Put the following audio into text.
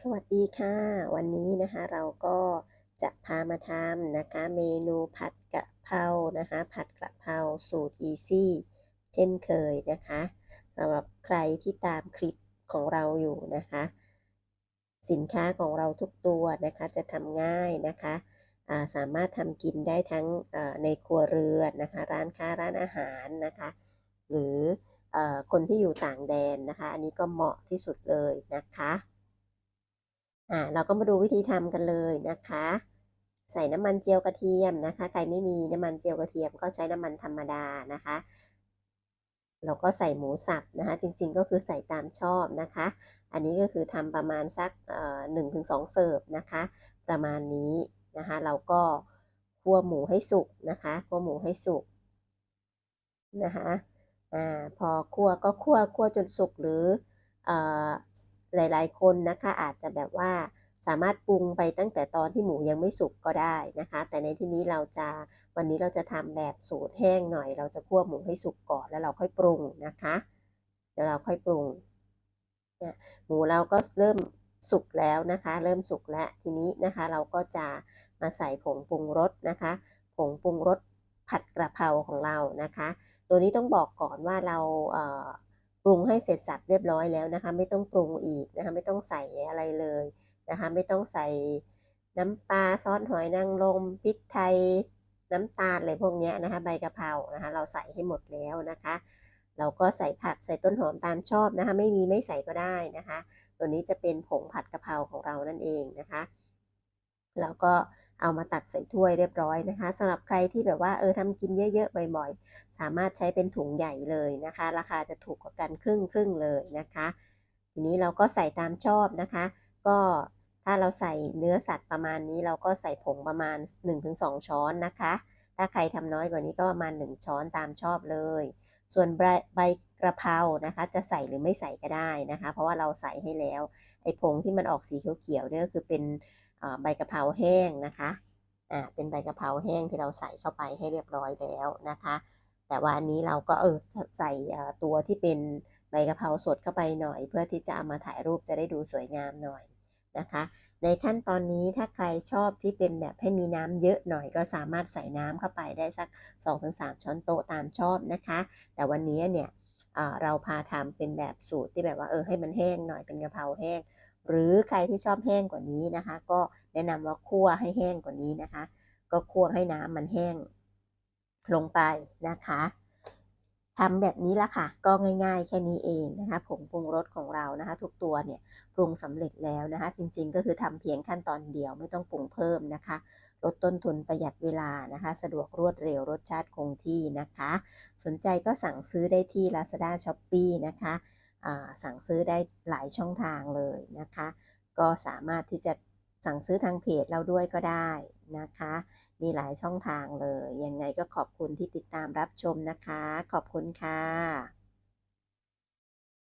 สวัสดีค่ะ วันนี้นะคะเราก็จะพามาทำนะคะเมนูผัดกะเพรานะคะ ผัดกะเพราสูตร easy เช่นเคยนะคะสำหรับใครที่ตามคลิปของเราอยู่นะคะ สินค้าของเราทุกตัวนะคะจะทำง่ายนะคะาสามารถทำกินได้ทั้งในครัวเรือนนะคะ ร้านค้าร้านอาหารนะคะ หรืออคนที่อยู่ต่างแดนนะคะ อันนี้ก็เหมาะที่สุดเลยนะคะ อ่าเราก็มาดูวิธีทำกันเลยนะคะ ใส่น้ำมันเจียวกระเทียมนะคะ ใครไม่มีน้ำมันเจียวกระเทียมก็ใช้น้ำมันธรรมดานะคะเราก็ใส่หมูสับนะคะ จริงๆก็คือใส่ตามชอบนะคะ อันนี้ก็คือทำประมาณสักหนึ่งถึงสองเสิร์ฟนะคะ ประมาณนี้นะคะ เราก็คั่วหมูให้สุกนะคะคั่วหมูให้สุกนะคะอ่าพอคั่วก็คั่วคั่วจนสุกหรืออ หลาย ๆ คนนะคะอาจจะแบบว่าสามารถปรุงไปตั้งแต่ตอนที่หมูยังไม่สุกก็ได้นะคะ แต่ในที่นี้เราจะวันนี้เราจะทำแบบสูตรแห้งหน่อย เราจะคั่วหมูให้สุกก่อนแล้วเราค่อยปรุงนะคะ เดี๋ยวเราค่อยปรุงเนี่ยหมูเราก็เริ่มสุกแล้วนะคะ เริ่มสุกแล้วทีนี้นะคะ เราก็จะมาใส่ผงปรุงรสนะคะ ผงปรุงรสผัดกระเพราของเรานะคะ ตัวนี้ต้องบอกก่อนว่าเรา ปรุงให้เสร็จสับเรียบร้อยแล้วนะคะ ไม่ต้องปรุงอีกนะคะ ไม่ต้องใส่อะไรเลยนะคะ ไม่ต้องใส่น้ำปลาซอสหอยนางรมพริกไทยน้ำตาลอะไรพวกนี้นะคะ ใบกะเพรานะคะ เราใส่ให้หมดแล้วนะคะ เราก็ใส่ผักใส่ต้นหอมตามชอบนะคะ ไม่มีไม่ใส่ก็ได้นะคะ ตัวนี้จะเป็นผงผัดกะเพราของเรานั่นเองนะคะ แล้วก็เเอามาตักใส่ถ้วยเรียบร้อยนะคะสำหรับใครที่แบบว่าเออทำกินเยอะๆบ่อยๆ สามารถใช้เป็นถุงใหญ่เลยนะคะ ราคาจะถูกกว่ากันครึ่งครึ่งเลยนะคะ ทีนี้เราก็ใส่ตามชอบนะคะ ก็ถ้าเราใส่เนื้อสัตว์ประมาณนี้เราก็ใส่ผงประมาณ 1-2 ช้อนนะคะ ถ้าใครทำน้อยกว่านี้ก็ประมาณ 1 ช้อนตามชอบเลย ส่วนใบกระเพรานะคะ จะใส่หรือไม่ใส่ก็ได้นะคะ เพราะว่าเราใส่ให้แล้วไอ้ผงที่มันออกสีเขียวๆเนี่ยก็คือเป็น ใบกะเพราแห้งนะคะอ่าเป็นใบกะเพราแห้งที่เราใส่เข้าไปให้เรียบร้อยแล้วนะคะ แต่ว่าอันนี้เราก็เออใส่ตัวที่เป็นใบกะเพราสดเข้าไปหน่อย เพื่อที่จะเอามาถ่ายรูปจะได้ดูสวยงามหน่อยนะคะ ในขั้นตอนนี้ถ้าใครชอบที่เป็นแบบให้มีน้ำเยอะหน่อยก็สามารถใส่น้ำเข้าไปได้สัก 2-3 ช้อนโต๊ะตามชอบนะคะ แต่วันนี้เนี่ยเราพาทำเป็นแบบสูตรที่แบบว่าเออให้มันแห้งหน่อยเป็นกะเพราแห้ง หรือใครที่ชอบแห้งกว่านี้นะคะ ก็แนะนำว่าคั่วให้แห้งกว่านี้นะคะ ก็คั่วให้น้ำมันแห้งลงไปนะคะทำแบบนี้ละค่ะ ก็ง่าย ๆ แค่นี้เองนะคะผงปรุงรสของเรานะคะ ทุกตัวเนี่ยปรุงสำเร็จแล้วนะคะ จริงๆ ก็คือทำเพียงขั้นตอนเดียวไม่ต้องปรุงเพิ่มนะคะลดต้นทุนประหยัดเวลานะคะ สะดวกรวดเร็วรสชาติคงที่นะคะ สนใจก็สั่งซื้อได้ที่ Lazada Shopee นะคะ สั่งซื้อได้หลายช่องทางเลยนะคะ ก็สามารถที่จะสั่งซื้อทางเพจเราด้วยก็ได้นะคะ มีหลายช่องทางเลย ยังไงก็ขอบคุณที่ติดตามรับชมนะคะ ขอบคุณค่ะ